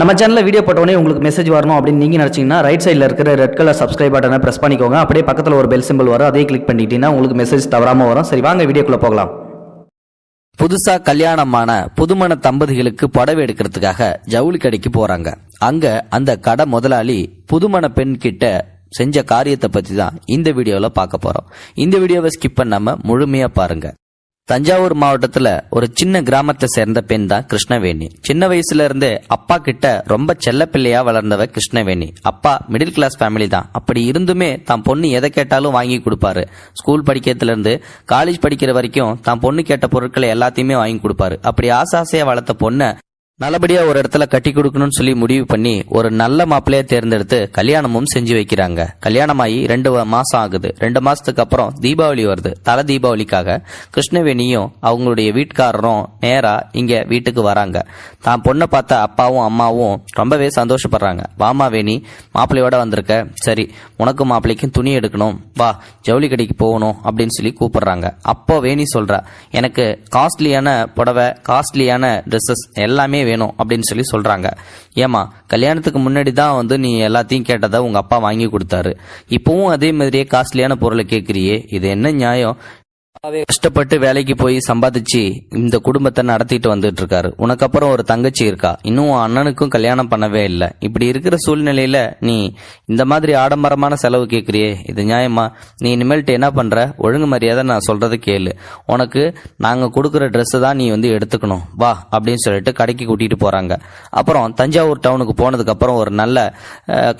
நம்ம சேனலில் வீடியோ போட்டோடனே உங்களுக்கு மெசேஜ் வரணும் அப்படின்னு நீங்கள் நினச்சிங்கன்னா ரைட் சைடில் இருக்கிற ரெட் கலர் சப்ஸ்கிரைப் பட்டனை ப்ரெஸ் பண்ணிக்கோங்க. அப்படியே பக்கத்தில் ஒரு பெல் சிம்பிள் வரும். அதையும் கிளிக் பண்ணிட்டீங்கன்னா உங்களுக்கு மெசேஜ் தவறாமல் வரும். சரி வாங்க வீடியோக்குள்ளே போகலாம். புதுசா கல்யாணமான புதுமண தம்பதிகளுக்கு புடவை எடுக்கிறதுக்காக ஜவுளி கடைக்கு போறாங்க. அங்க அந்த கடை முதலாளி புதுமண பெண் கிட்ட செஞ்ச காரியத்தை பத்தி தான் இந்த வீடியோல பார்க்க போறோம். இந்த வீடியோவை ஸ்கிப் பண்ணாம முழுமையா பாருங்க. தஞ்சாவூர் மாவட்டத்துல ஒரு சின்ன கிராமத்தை சேர்ந்த பெண் தான் கிருஷ்ணவேணி. சின்ன வயசுல இருந்தே அப்பா கிட்ட ரொம்ப செல்ல பிள்ளையா வளர்ந்தவ கிருஷ்ணவேணி. அப்பா மிடில் கிளாஸ் ஃபேமிலி தான். அப்படி இருந்துமே தான் பொண்ணு எதை கேட்டாலும் வாங்கி கொடுப்பாரு. ஸ்கூல் படிக்கிறதுல இருந்து காலேஜ் படிக்கிற வரைக்கும் தான் பொண்ணு கேட்ட பொருட்களை எல்லாத்தையுமே வாங்கி கொடுப்பாரு. அப்படி ஆசை வளர்த்த பொண்ணை நல்லபடியா ஒரு இடத்துல கட்டி கொடுக்கணும்னு சொல்லி முடிவு பண்ணி ஒரு நல்ல மாப்பிள்ளைய தேர்ந்தெடுத்து கல்யாணமும் செஞ்சு வைக்கிறாங்க. கல்யாணமாயி ரெண்டு மாசம் ஆகுது. ரெண்டு மாசத்துக்கு அப்புறம் தீபாவளி வருது. தல தீபாவளிக்காக கிருஷ்ணவேணியும் அவங்களுடைய வீட்டுக்காரரும் நேரா இங்க வீட்டுக்கு வராங்க. தான் பொண்ணை பார்த்த அப்பாவும் அம்மாவும் ரொம்பவே சந்தோஷப்படுறாங்க. வாமா வேணி மாப்பிள்ளையோட வந்திருக்க. சரி உனக்கும் மாப்பிள்ளைக்கும் துணி எடுக்கணும். வா ஜவுளி கடைக்கு போகணும் அப்படின்னு சொல்லி கூப்பிடுறாங்க. அப்போ வேணி சொல்றா எனக்கு காஸ்ட்லியான புடவை காஸ்ட்லியான ட்ரெஸ்ஸஸ் எல்லாமே வேணும் அப்படின்னு சொல்லி சொல்றாங்க. ஏமா கல்யாணத்துக்கு முன்னாடி தான் வந்து நீ எல்லாத்தையும் கேட்டதை உங்க அப்பா வாங்கி கொடுத்தாரு. இப்பவும் அதே மாதிரியே காஸ்ட்லியான பொருளை கேட்குறியே இது என்ன நியாயம்? அப்பாவே கஷ்டப்பட்டு வேலைக்கு போய் சம்பாதிச்சு இந்த குடும்பத்தை நடத்திட்டு வந்துட்டு இருக்காரு உனக்கு அப்புறம் ஒரு தங்கச்சி இருக்கா? இன்னும் உன் அண்ணனுக்கும் கல்யாணம் பண்ணவே இல்லை. இப்படி இருக்கிற சூழ்நிலையில நீ இந்த மாதிரி ஆடம்பரமான செலவு கேட்குறியே இது நியாயமா? நீ இனிமேல்ட்டு என்ன பண்ற? ஒழுங்கு மரியாதை நான் சொல்றதை கேளு. உனக்கு நாங்க கொடுக்குற ட்ரெஸ்ஸை தான் நீ வந்து எடுத்துக்கணும். வா அப்படின்னு சொல்லிட்டு கடைக்கு கூட்டிட்டு போறாங்க. அப்புறம் தஞ்சாவூர் டவுனுக்கு போனதுக்கு அப்புறம் ஒரு நல்ல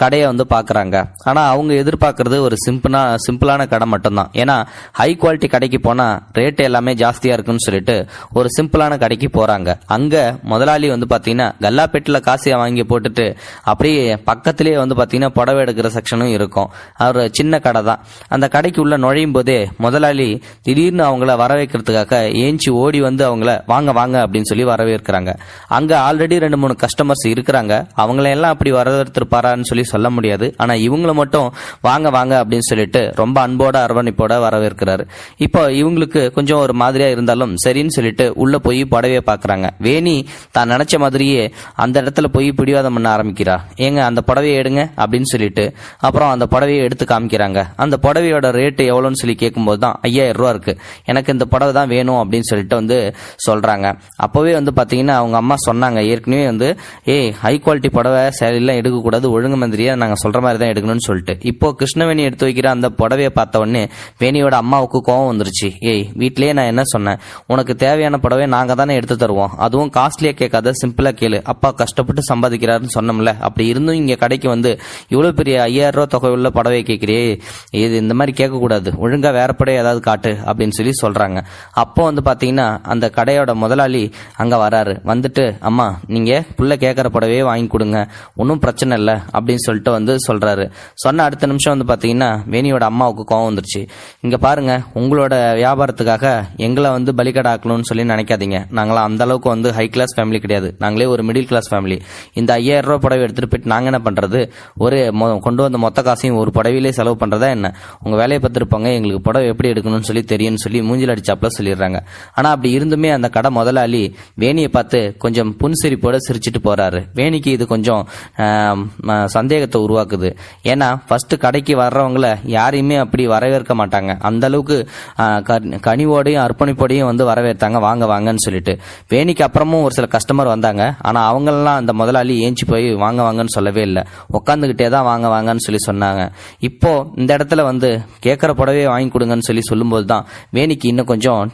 கடையை வந்து பாக்குறாங்க. ஆனா அவங்க எதிர்பார்க்கறது ஒரு சிம்பிளா சிம்பிளான கடை மட்டும்தான். ஏன்னா ஹை குவாலிட்டி கடைக்கு போனால் ரேட் எல்லாமே ஜாஸ்தியாக இருக்குன்னு சொல்லிட்டு ஒரு சிம்பிளான கடைக்கு போகிறாங்க அங்கே முதலாளி வந்து பார்த்தீங்கன்னா கல்லாப்பேட்டில் காசியை வாங்கி போட்டுட்டு அப்படியே பக்கத்திலே வந்து பார்த்தீங்கன்னா புடவை எடுக்கிற செக்ஷனும் இருக்கும். அவர் சின்ன கடை தான். அந்த கடைக்கு உள்ள நுழையும் போதே முதலாளி திடீர்னு அவங்கள வரவேற்கிறதுக்காக ஏஞ்சி ஓடி வந்து அவங்கள வாங்க வாங்க அப்படின்னு சொல்லி வரவேற்கிறாங்க. அங்கே ஆல்ரெடி ரெண்டு மூணு கஸ்டமர்ஸ் இருக்கிறாங்க. அவங்கள எல்லாம் அப்படி வரவேற்றிருப்பாரான்னு சொல்லி சொல்ல முடியாது. ஆனால் இவங்கள மட்டும் வாங்க வாங்க அப்படின்னு சொல்லிட்டு ரொம்ப அன்போட அரவணைப்போட வரவேற்கிறாரு. இப்போ இவங்களுக்கு கொஞ்சம் ஒரு மாதிரியா இருந்தாலும் சரின்னு சொல்லிட்டு உள்ள போய் புடவைய பாக்குறாங்க வேணி தான் நினைச்ச மாதிரியே அந்த இடத்துல போய் பிடிவாதம் பண்ண ஆரம்பிக்கிறா. ஏங்க அந்த புடவையை எடுங்க அப்படின்னு சொல்லிட்டு அப்புறம் அந்த புடவையை எடுத்து காமிக்கிறாங்க. அந்த புடவையோட ரேட்டு எவ்வளோன்னு சொல்லி கேட்கும்போது தான் ஐயாயிரம் ரூபா இருக்கு. எனக்கு இந்த புடவை தான் வேணும் அப்படின்னு சொல்லிட்டு வந்து சொல்றாங்க. அப்பவே வந்து பாத்தீங்கன்னா அவங்க அம்மா சொன்னாங்க. ஏற்கனவே வந்து ஏய் ஹை குவாலிட்டி புடவை சேலையெல்லாம் எடுக்கக்கூடாது. ஒழுங்கு மந்திரியா நாங்கள் சொல்ற மாதிரி தான் எடுக்கணும்னு சொல்லிட்டு. இப்போ கிருஷ்ணவேணி எடுத்து வைக்கிற அந்த புடவையை பார்த்த உடனே வேணியோட அம்மாவுக்கு கோவம் வந்துருச்சு. ஏய் வீட்லேயே நான் என்ன சொன்னேன்? உனக்கு தேவையான புடவை நாங்க தானே எடுத்து தருவோம். அதுவும் காஸ்ட்லியா கேட்காத சிம்பிளா கேளு. அப்பா கஷ்டப்பட்டு சம்பாதிக்கிறாருன்னு சொன்னோம்ல. அப்படி இருந்தும் இங்க கடைக்கு வந்து இவ்வளவு பெரிய ஐயாயிரம் ரூபா தொகை உள்ள புடவை கேட்கிறியே இது இந்த மாதிரி கேட்கக்கூடாது. ஒழுங்கா வேற புடவை ஏதாவது காட்டு அப்படின்னு சொல்லி சொல்றாங்க. அப்போ வந்து பாத்தீங்கன்னா அந்த கடையோட முதலாளி அங்க வராரு. வந்துட்டு அம்மா நீங்க புள்ள கேட்கற புடவையே வாங்கி கொடுங்க. ஒன்றும் பிரச்சனை இல்லை. அப்படின்னு சொல்லிட்டு வந்து சொல்றாரு. சொன்ன அடுத்த நிமிஷம் வந்து பாத்தீங்கன்னா வேணியோட அம்மாவுக்கு கோவம் வந்துருச்சு. இங்க பாருங்க உங்களோட வியாபாரத்துக்காக எங்களை வந்து பலிகடாக்கணும்னு சொல்லி நினைக்காதீங்க. நாங்களாம் அந்த அளவுக்கு வந்து ஹை கிளாஸ் ஃபேமிலி கிடையாது. நாங்களே ஒரு மிடில் கிளாஸ் ஃபேமிலி இந்த ஐயாயிரம் ரூபா புடவை எடுத்துட்டு போயிட்டு நாங்கள் என்ன பண்ணுறது ஒரு மொ- கொண்டு வந்த மொத்த காசையும் ஒரு புடவையிலே செலவு பண்ணுறதா என்ன? உங்கள் வேலையை பார்த்துருப்பாங்க எங்களுக்கு புடவை எப்படி எடுக்கணும்னு சொல்லி தெரியும்னு சொல்லி மூஞ்சில் அடிச்சாப்ல சொல்லிடுறாங்க. ஆனால் அப்படி இருந்துமே அந்த கடை முதலாளி வேணியை பார்த்து கொஞ்சம் புன்சிரிப்போட சிரிச்சிட்டு போகிறாரு வேணிக்கு இது கொஞ்சம் சந்தேகத்தை உருவாக்குது. ஏன்னா ஃபர்ஸ்ட் கடைக்கு வர்றவங்கள யாரையுமே அப்படி வரவேற்க மாட்டாங்க. அந்த அளவுக்கு கனிவோடையும் அர்ப்பணிப்போடையும் வந்து வரவேற்றாங்க. வாங்க வாங்கன்னு சொல்லிட்டு. வேணிக்கு அப்புறமும் ஒரு சில கஸ்டமர் வந்தாங்க. ஆனால் அவங்களெலாம் அந்த முதலாளி ஏஞ்சி போய் வாங்க வாங்கன்னு சொல்லவே இல்லை. உட்காந்துக்கிட்டே தான் வாங்க வாங்கன்னு சொல்லி சொன்னாங்க. இப்போ இந்த இடத்துல வந்து கேட்குற புடவையை வாங்கி கொடுங்கன்னு சொல்லி சொல்லும்போது தான் வேணிக்கு இன்னும் கொஞ்சம்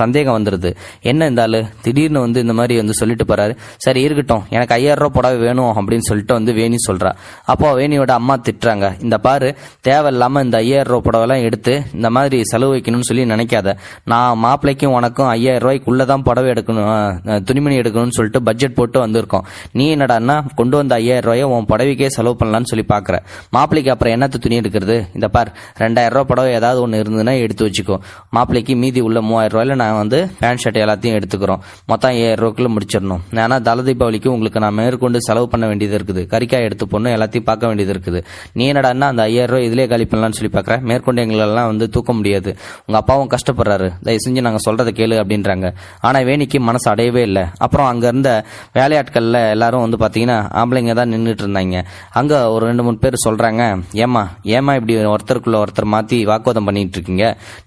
சந்தேகம் வந்துடுது என்ன இருந்தாலும் திடீர்னு வந்து இந்த மாதிரி வந்து சொல்லிட்டு போறாரு. சரி இருக்கட்டும். எனக்கு ஐயாயிரம் ரூபாய் புடவை வேணும் அப்படின்னு சொல்லிட்டு வந்து வேணி சொல்றா. அப்போ வேணியோட அம்மா திட்டுறாங்க. இந்த பாரு தேவையில்லாமல் இந்த ஐயாயிரம் புடவைலாம் எடுத்து இந்த மாதிரி செலவு வைக்கணும்னு சொல்லி நினைக்காத. நான் மாப்பிள்ளைக்கும் உனக்கும் ஐயாயிரம் ரூபாய்க்குள்ள தான் புடவை எடுக்கணும் துணிமணி எடுக்கணும்னு சொல்லிட்டு பட்ஜெட் போட்டு வந்திருக்கோம். நீ என்னடான்னா கொண்டு வந்த ஐயாயிரம் ரூபாயை உன் புடவைக்கே செலவு பண்ணலாம்னு சொல்லி பார்க்குற மாப்பிள்ளைக்கு அப்புறம் என்னத்து துணி எடுக்கிறது? இந்த பார் ரெண்டாயிரம் ரூபா புடவை ஏதாவது ஒன்று இருந்ததுன்னா எடுத்து வச்சுக்கோ. மாப்பிள்ளைக்கு மீதி உள்ள மூவாயிரம் ரூபாயில நான் வந்து பேண்ட் ஷர்ட் எல்லாத்தையும் எடுத்துக்கிறோம். மொத்தம் ஐயாயிரம் ரூபாய்க்குள்ள முடிச்சிடணும். ஏன்னா தல தீபாவளிக்கு உங்களுக்கு நான் மேற்கொண்டு செலவு பண்ண வேண்டியது இருக்குது. கறிக்காய் எடுத்து போடணும் எல்லாத்தையும் பார்க்க வேண்டியது இருக்குது. நீ என்னடான்னா அந்த ஐயாயிரம் ரூபாய் இதிலே காலி பண்ணலாம்னு சொல்லி பார்க்குற மேற்கொண்டு எங்களெல்லாம் வந்து தூக்க முடியாது. உங்கள் அப்பா அப்பாவும் கஷ்டப்படுறாரு. தயவு செஞ்சு நாங்கள் சொல்கிறத கேளு அப்படின்றாங்க. ஆனால் வேணிக்கு மனசு அடையவே இல்லை. அப்புறம் அங்கே இருந்த வேலையாட்களில் எல்லாரும் வந்து பார்த்தீங்கன்னா ஆம்பளைங்க தான் நின்றுட்டு இருந்தாங்க. அங்கே ஒரு ரெண்டு மூணு பேர் சொல்கிறாங்க ஏமா ஏமா இப்படி ஒருத்தருக்குள்ள ஒருத்தர் மாற்றி வாக்குவாதம் பண்ணிகிட்டு இருக்கீங்க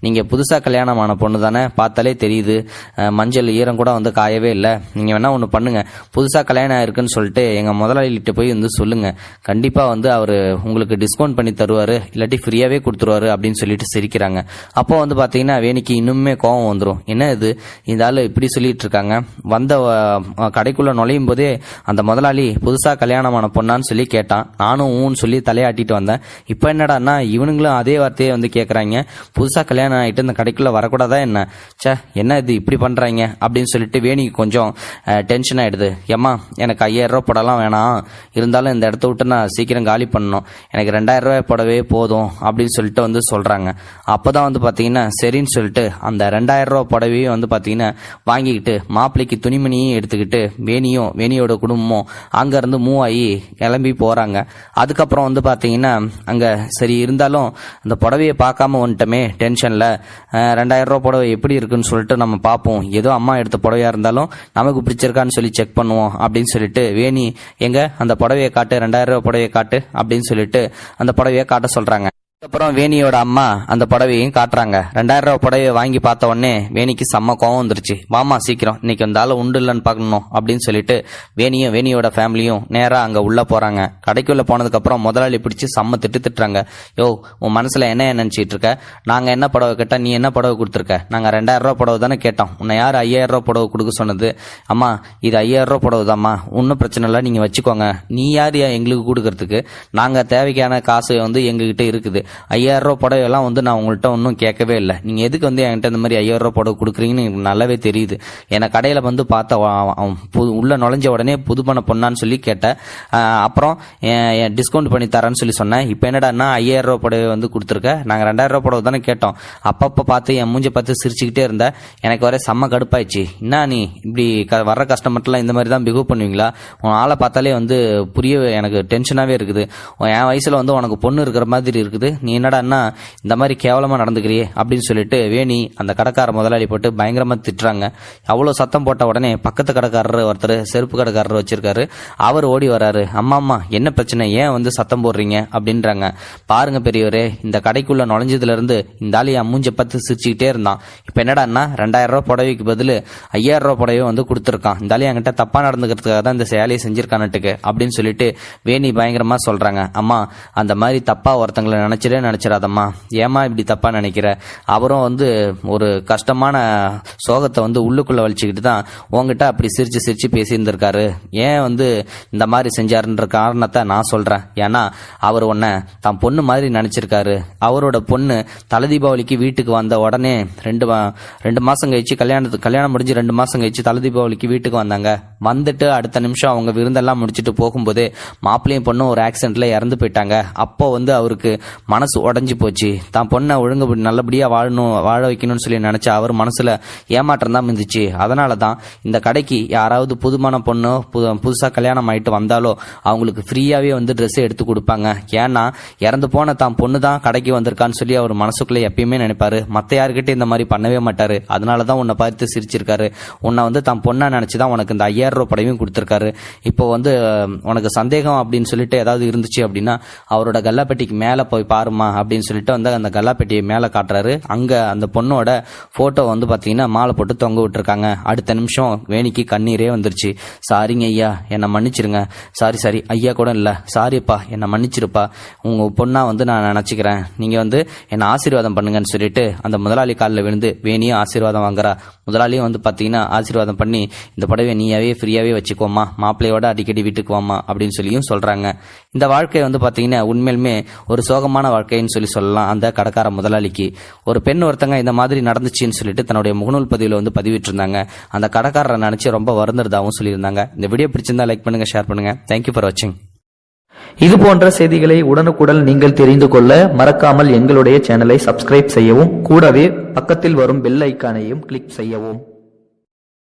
நீங்கள் புதுசாக கல்யாணமான பொண்ணு தானே பார்த்தாலே தெரியுது. மஞ்சள் ஈரம் கூட வந்து காயவே இல்லை. நீங்கள் வேணால் ஒன்று பண்ணுங்கள் புதுசாக கல்யாணம் ஆயிருக்குன்னு சொல்லிட்டு எங்கள் முதலாளிகிட்ட போய் வந்து சொல்லுங்கள் கண்டிப்பாக வந்து அவர் உங்களுக்கு டிஸ்கவுண்ட் பண்ணி தருவார். இல்லாட்டி ஃப்ரீயாகவே கொடுத்துருவாரு அப்படின்னு சொல்லிட்டு சிரிக்கிறாங்க. அப்போ வந்து பார்த்தீங்கன்னா வேணிக்கு இன்னுமே கோவம் வந்துடும் என்ன இது? இந்த ஆள் இப்படி சொல்லிட்டு இருக்காங்க வந்த கடைக்குள்ளே நுழையும் போதே அந்த முதலாளி புதுசாக கல்யாணமான பொண்ணான்னு சொல்லி கேட்டான். நானும் ஊன்னு சொல்லி தலையாட்டிட்டு வந்தேன். இப்போ என்னடான்னா இவனுங்களும் அதே வார்த்தையை வந்து கேட்குறாங்க புதுசாக கல்யாணம் ஆகிட்டு இந்த கடைக்குள்ளே வரக்கூடாதா என்ன? ச்சே என்ன இது இப்படி பண்ணுறாங்க அப்படின்னு சொல்லிட்டு வேணிக்கு கொஞ்சம் டென்ஷன் ஆகிடுது ஏம்மா எனக்கு ஐயாயிரம் ரூபா படம்லாம் வேணாம். இருந்தாலும் இந்த இடத்த விட்டு நான் சீக்கிரம் காலி பண்ணணும். எனக்கு ரெண்டாயிரம் ரூபாய் போடவே போதும். அப்படின்னு சொல்லிட்டு வந்து சொல்கிறாங்க அப்போ தான் வந்து பார்த்தீங்கன்னா சரின்னு சொல்லிட்டு அந்த ரெண்டாயிரம் ரூபா புடவையும் வந்து பார்த்தீங்கன்னா வாங்கிக்கிட்டு மாப்பிள்ளைக்கு துணிமணியும் எடுத்துக்கிட்டு வேணியும் வேணியோட குடும்பமும் அங்கேருந்து மூவ் ஆகி கிளம்பி போகிறாங்க அதுக்கப்புறம் வந்து பார்த்தீங்கன்னா அங்கே சரி இருந்தாலும் அந்த புடவையை பார்க்காம வந்துட்டோமே டென்ஷனில் ரெண்டாயிரம் ரூபா புடவை எப்படி இருக்குன்னு சொல்லிட்டு நம்ம பார்ப்போம். ஏதோ அம்மா எடுத்த புடவையாக இருந்தாலும் நமக்கு பிடிச்சிருக்கான்னு சொல்லி செக் பண்ணுவோம் அப்படின்னு சொல்லிட்டு வேணி எங்கே? அந்த புடவையை காட்டு ரெண்டாயிரம் ரூபா புடவையை காட்டு அப்படின்னு சொல்லிட்டு அந்த புடவையை காட்ட சொல்கிறாங்க அப்புறம் வேணியோட அம்மா அந்த புடவையும் காட்டுறாங்க. ரெண்டாயிரம் ரூபா புடவையை வாங்கி பார்த்த உடனே வேணிக்கு செம்ம கோவம் வந்துருச்சு. வாமா சீக்கிரம். இன்னைக்கு அந்த ஆள் உண்டு இல்லைன்னு பார்க்கணும் அப்படின்னு சொல்லிட்டு வேணியும் வேணியோட ஃபேமிலியும் நேராக அங்கே உள்ளே போகிறாங்க கடைக்குள்ளே போனதுக்கப்புறம் முதலாளி பிடிச்சி செம்ம திட்டு திட்டுறாங்க. யோ உன் மனசில் என்ன நினச்சிட்டு இருக்க? நாங்கள் என்ன புடவை கேட்டால் நீ என்ன புடவை கொடுத்துருக்க? நாங்கள் ரெண்டாயிரம் ரூபா புடவை தானே கேட்டோம். உன்னை யார் ஐயாயிரம் ரூபா புடவை கொடுக்க சொன்னது? அம்மா இது ஐயாயிரம் ரூபா புடவை தாம்மா. ஒன்றும் பிரச்சனை இல்லை நீங்கள் வச்சுக்கோங்க. நீ யார் எங்களுக்கு கொடுக்கறதுக்கு? நாங்கள் தேவைக்கான காசு வந்து எங்ககிட்ட இருக்குது. ஐயாயிரம் ரூபாய் புடவை எல்லாம் வந்து நான் உங்கள்கிட்ட ஒன்றும் கேட்கவே இல்லை. நீங்கள் எதுக்கு வந்து என்கிட்ட இந்த மாதிரி ஐயாயிரம் ரூபாய் புடவை கொடுக்குறீங்கன்னு எனக்கு நல்லாவே தெரியுது. என்னை கடையில் வந்து பார்த்த அவன் புது- உள்ள நுழைஞ்ச உடனே புதுப்பண பொண்ணான்னு சொல்லி கேட்டேன் அப்புறம் டிஸ்கவுண்ட் பண்ணி தரேன்னு சொல்லி சொன்னேன். இப்போ என்னடான்னா ஐயாயிரம் ரூபா புடவை வந்து கொடுத்துருக்க. நாங்கள் ரெண்டாயிரம் ரூபாய் புடவை தானே கேட்டோம். அப்பப்போ பார்த்து என் மூஞ்சை பார்த்து சிரிச்சுக்கிட்டே இருந்தேன் எனக்கு வர செம்ம கடுப்பாயிடுச்சு. என்ன நீ இப்படி க வர்ற கஸ்டமர்லாம் இந்த மாதிரி தான் பிஹேவ் பண்ணுவீங்களா? உன் ஆளை பார்த்தாலே வந்து புரிய எனக்கு டென்ஷனாகவே இருக்குது. என் வயசில் வந்து உனக்கு பொண்ணு இருக்கிற மாதிரி இருக்குது. நீ என்னடான்னா இந்த மாதிரி கேவலமாக நடந்துக்கிறியே? அப்படின்னு சொல்லிட்டு வேணி அந்த கடைக்கார முதலாளி போட்டு பயங்கரமாக திட்டுறாங்க. அவ்வளோ சத்தம் போட்ட உடனே பக்கத்து கடைக்காரர் ஒருத்தர் செருப்பு கடைக்காரர் வச்சிருக்காரு. அவர் ஓடி வராரு. அம்மா அம்மா என்ன பிரச்சனை? ஏன் வந்து சத்தம் போடுறீங்க? அப்படின்றாங்க. பாருங்க பெரியவரே இந்த கடைக்குள்ள நுழைஞ்சதுலேருந்து இந்த ஆளு என் மூஞ்ச பார்த்து சிரிச்சுக்கிட்டே இருந்தான். இப்போ என்னடான்னா ரெண்டாயிரம் ரூபா புடவைக்கு பதில் ஐயாயிரம் ரூபா புடவை வந்து கொடுத்துருக்கான். இந்த ஆளு என்கிட்ட தப்பாக நடந்துக்கிறதுக்காக தான் இந்த சேலையை செஞ்சிருக்கானட்டுக்கு அப்படின்னு சொல்லிட்டு வேணி பயங்கரமாக சொல்கிறாங்க அம்மா அந்த மாதிரி தப்பாக ஒருத்தங்களை நினைச்சிடே நினச்சிடாதம்மா ஏமா இப்படி தப்பா நினைக்கிற? அவரும் வந்து ஒரு கஷ்டமான சோகத்தை வந்து உள்ளுக்குள்ளே வலிச்சுக்கிட்டு தான் உங்ககிட்ட அப்படி சிரித்து சிரித்து பேசியிருந்திருக்காரு. ஏன் வந்து இந்த மாதிரி செஞ்சாருன்ற காரணத்தை நான் சொல்கிறேன் ஏன்னா அவர் உன்னை தான் பொண்ணு மாதிரி நினச்சிருக்காரு. அவரோட பொண்ணு தலை தீபாவளிக்கு வீட்டுக்கு வந்த உடனே ரெண்டு ரெண்டு மாதம் கழிச்சு கல்யாணத்துக்கு கல்யாணம் முடிஞ்சு ரெண்டு மாதம் கழிச்சு தலை தீபாவளிக்கு வீட்டுக்கு வந்தாங்க. வந்துட்டு அடுத்த நிமிஷம் அவங்க விருந்தெல்லாம் முடிச்சுட்டு போகும்போதே மாப்பிள்ளையும் பொண்ணும் ஒரு ஆக்சிடென்ட்டில் இறந்து போயிட்டாங்க. அப்போ வந்து அவருக்கு மனசு உடஞ்சி போச்சு. தான் பொண்ணை ஒழுங்கு நல்லபடியாக நல்லபடியா வாழணும் வாழ வைக்கணும்னு சொல்லி நினைச்ச அவர் மனசுல ஏமாற்றம் தான் இருந்துச்சு அதனால தான் இந்த கடைக்கு யாராவது புதுமான பொண்ணு புது புதுசா கல்யாணம் ஆயிட்டு வந்தாலோ அவங்களுக்கு ஃப்ரீயாவே வந்து Dress எடுத்து கொடுப்பாங்க. ஏன்னா இறந்து போன தான் பொண்ணு தான் கடைக்கு வந்திருக்கான்னு சொல்லி அவர் மனசுக்குள்ள எப்பயுமே நினைப்பாரு. மத்த யாருக்கிட்ட இந்த மாதிரி பண்ணவே மாட்டாரு. அதனால தான் உன்னை பார்த்து சிரிச்சிருக்காரு. உன்னை வந்து தான் பொண்ணா நினச்சி தான் உனக்கு இந்த ஐயாயிரம் ரூபாய் படையும் கொடுத்துருக்காரு. இப்போ வந்து உனக்கு சந்தேகம் அப்படின்னு சொல்லிட்டு ஏதாவது இருந்துச்சு அப்படின்னா அவரோட கல்லப்பட்டிக்கு மேலே போய் பாருமா அப்படின்னு சொல்லிட்டு வந்து அந்த கல்லாப்பெட்டியை மேலே காட்டுறாரு. அங்கே அந்த பொண்ணோட ஃபோட்டோ வந்து பார்த்தீங்கன்னா மாலை போட்டு தொங்க விட்டுருக்காங்க. அடுத்த நிமிஷம் வேணிக்கு கண்ணீரே வந்துருச்சு. சாரிங்க ஐயா என்னை மன்னிச்சிருங்க. சாரி சாரி ஐயா கூட இல்லை. சாரிப்பா என்னை மன்னிச்சிருப்பா. உங்கள் பொண்ணாக வந்து நான் நினச்சிக்கிறேன். நீங்கள் வந்து என்னை ஆசீர்வாதம் பண்ணுங்கன்னு சொல்லிட்டு அந்த முதலாளி காலில் விழுந்து வேணியும் ஆசீர்வாதம் வாங்குறா. முதலாளியும் வந்து பார்த்தீங்கன்னா ஆசீர்வாதம் பண்ணி இந்த புடவை நீயாவே ஃப்ரீயாகவே வச்சுக்கோமா மாப்பிள்ளையோட அடிக்கடி வீட்டுக்கு வாமா அப்படின்னு சொல்லியும் சொல்கிறாங்க இந்த வாழ்க்கை வந்து பார்த்தீங்கன்னா உண்மையிலுமே ஒரு சோகமான வாழ்க்கைன்னு சொல்லி சொல்லலாம். அந்த கடைக்கார முதலாளிக்கு. ஒரு பெண் ஒருத்தங்க இந்த மாதிரி நடந்துச்சுன்னு சொல்லிட்டு தன்னுடைய முகநூல் பதிவில் வந்து பதிவிட்டிருந்தாங்க. அந்த கடைக்காரரை நினைச்சு ரொம்ப வருந்துறதாகவும் சொல்லியிருந்தாங்க. இந்த வீடியோ பிடிச்சிருந்தா லைக் பண்ணுங்க ஷேர் பண்ணுங்க. தேங்க்யூ ஃபார் வாட்சிங் இது போன்ற செய்திகளை உடனுக்குடன் நீங்கள் தெரிந்து கொள்ள மறக்காமல் எங்களுடைய சேனலை சப்ஸ்கிரைப் செய்யவும் கூடவே பக்கத்தில் வரும் பெல் ஐக்கானையும் கிளிக் செய்யவும்.